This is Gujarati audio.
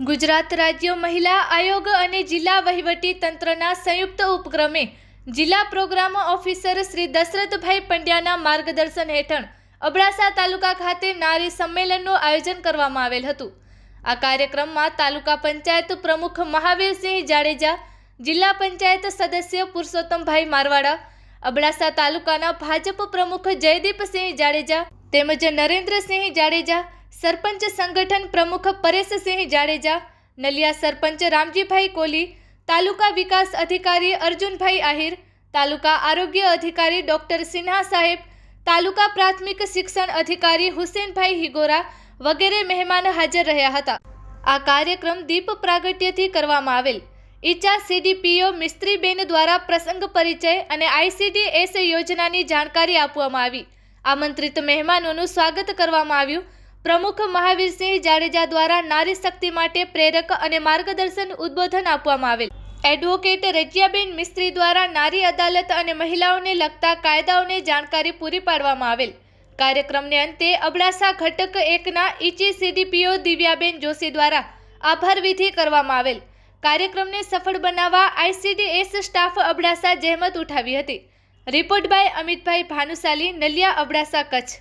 ગુજરાત રાજ્ય મહિલા આયોગ અને જિલ્લા વહીવટી તંત્રના સંયુક્ત ઉપક્રમે જિલ્લા પ્રોગ્રામ ઓફિસર શ્રી દશરથભાઈ પંડ્યાના માર્ગદર્શન હેઠળ અબડાસા તાલુકા ખાતે નારી સંમેલનનું આયોજન કરવામાં આવેલ હતું. આ કાર્યક્રમમાં તાલુકા પંચાયત પ્રમુખ મહાવીરસિંહ જાડેજા, જિલ્લા પંચાયત સદસ્ય પુરુષોત્તમભાઈ મારવાડા, અબડાસા તાલુકાના ભાજપ પ્રમુખ જયદીપસિંહ જાડેજા તેમજ નરેન્દ્રસિંહ જાડેજા સરપંચ સંગઠન પ્રમુખ પરેશસિંહ જાડેજા, નલિયા સરપંચ રામજીભાઈ કોલી, તાલુકા વિકાસ અધિકારી અર્જુનભાઈ આહિર, તાલુકા આરોગ્ય અધિકારી ડોક્ટર સિન્હા સાહેબ, તાલુકા પ્રાથમિક શિક્ષણ અધિકારી હુસેનભાઈ હિગોરા વગેરે મહેમાન હાજર રહ્યા હતા. આ કાર્યક્રમ દીપ પ્રાગટ્યથી કરવામાં આવેલ. ઈચા સીડીપીઓ મિસ્ત્રીબેન દ્વારા પ્રસંગ પરિચય અને આઈસીડીએસ યોજનાની જાણકારી આપવામાં આવી. આમંત્રિત મહેમાનોનું સ્વાગત કરવામાં આવ્યું. પ્રમુખ મહાવીરસિંહ જાડેજા દ્વારા નારી શક્તિ માટે પ્રેરક અને માર્ગદર્શન ઉદ્બોધન આપવામાં આવેલ. એડવોકેટ રજિયાબેન મિસ્ત્રી દ્વારા નારી અદાલત અને મહિલાઓને લગતા કાયદાઓને જાણકારી પૂરી પાડવામાં આવેલ. કાર્યક્રમને અંતે અબડાસા ઘટક એકના ઈચી સીડીપીઓ દિવ્યાબેન જોશી દ્વારા આભાર વિધિ કરવામાં આવેલ. કાર્યક્રમને સફળ બનાવવા આઈસીડીએસ સ્ટાફ અબડાસા જહેમત ઉઠાવી હતી. Report by Amitbhai Bhanushali, Naliya Abdasa Kutch.